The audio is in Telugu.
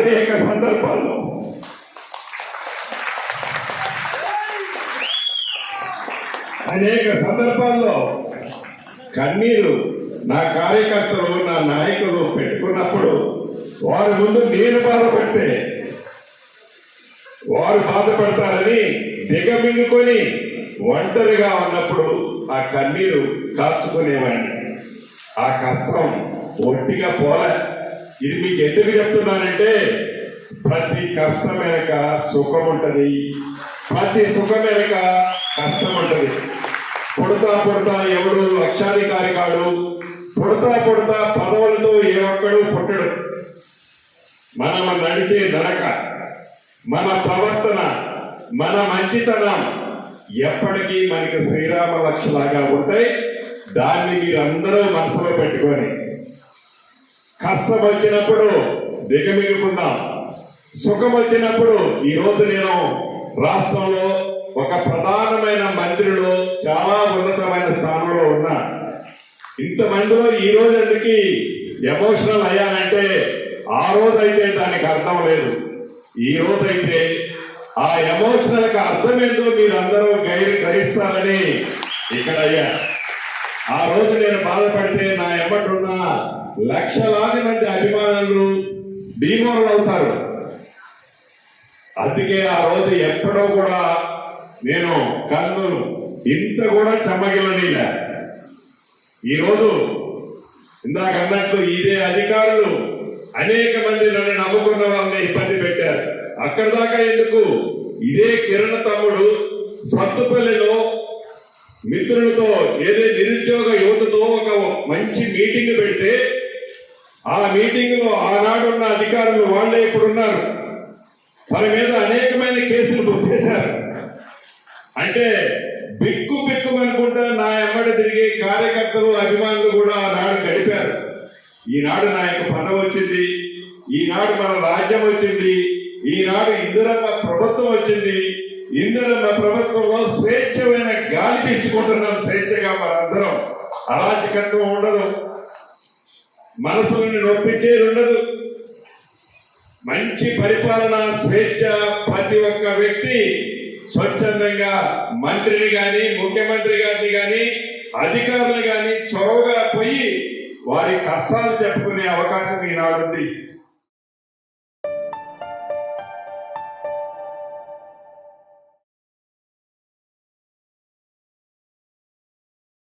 అనేక సందర్భాల్లో. అనేక సందర్భాల్లో కన్నీరు నా కార్యకర్తలు నా నాయకులు పెట్టుకున్నప్పుడు వారి ముందు నేను బాధపడితే వారు బాధపడతారని దిగమింగుకొని ఒంటరిగా ఉన్నప్పుడు ఆ కన్నీరు కాచుకునేవాడిని. ఆ కష్టం ఒట్టిగా పోలే. ఇది మీకు ఎందుకు చెప్తున్నానంటే ప్రతి కష్టం వెనక సుఖం ఉంటది. ప్రతి సుఖం వెనక కష్టం ఉంటది. పుడతా పుడతా ఎవడు లక్షాధికారి కాడు పుడతా పుడతా పదవులతో ఏ ఒక్కడు పుట్టడు. మనం నడిచే నడక మన ప్రవర్తన మన మంచితనం ఎప్పటికీ మనకి శ్రీరామ లక్షలాగా ఉంటాయి. దాన్ని మీరందరూ మనసులో పెట్టుకొని కష్టం వచ్చినప్పుడు దిగమిగకుండా సుఖం వచ్చినప్పుడు ఈ రోజు నేను రాష్ట్రంలో ఒక ప్రధానమైన మంత్రిలో చాలా ఉన్నతమైన స్థానంలో ఉన్నా. ఇంతమందిలో ఈ రోజు అందుకి ఎమోషనల్ అయ్యానంటే ఆ రోజు అయితే దానికి అర్థం లేదు. ఈ రోజు అయితే ఆ ఎమోషనల్కి అర్థం ఏందో మీరందరూ గైరు గ్రహిస్తారని ఇక్కడ అయ్యా. ఆ రోజు నేను బాధపడితే నా ఎమ్మటున్న లక్షలాది మంది అభిమానులు డీమోరల్ అవుతారు. అందుకే ఆ రోజు ఎక్కడో కూడా నేను కన్ను ఇంత కూడా చెమ్మగిల్లనీలే ఈరోజు ఇందాక అన్నట్లు ఇదే అధికారులు అనేక మంది నన్ను నమ్ముకున్న వాళ్ళని ఇబ్బంది పెట్టారు. అక్కడ దాకా ఎందుకు? ఇదే కిరణ్ తమ్ముడు సత్తుపల్లిలో మిత్రులతో ఏదో నిరుద్యోగ యువతతో ఒక మంచి మీటింగ్ పెడితే ఆ మీటింగ్లో ఆనాడున్న అధికారులు వాళ్ళే ఇప్పుడున్నారు. వారి మీద అనేకమైన కేసులు బుక్ చేశారు అంటే బిక్కు బిక్కు అనుకుంటా నా ఎమ్మడి తిరిగే కార్యకర్తలు అభిమానులు కూడా ఆనాడు గడిపారు. ఈనాడు నా యొక్క పదం వచ్చింది ఈనాడు మన రాజ్యం వచ్చింది ఈనాడు ఇందిరమ్మ ప్రభుత్వం వచ్చింది ఇందిరమ్మ ప్రభుత్వంలో స్వేచ్ఛమైన గాలి పీల్చుకుంటున్నాం స్వేచ్ఛగా మనందరం. అరాచకత్వం ఉండదు. మనసుని నొప్పించేది ఉండదు. మంచి పరిపాలన స్వేచ్ఛ ప్రతి ఒక్క వ్యక్తి స్వచ్ఛందంగా మంత్రిని కానీ ముఖ్యమంత్రి గారిని కానీ అధికారులు కానీ చొరవగా పోయి వారి కష్టాలు చెప్పుకునే అవకాశం ఈనాడుంది.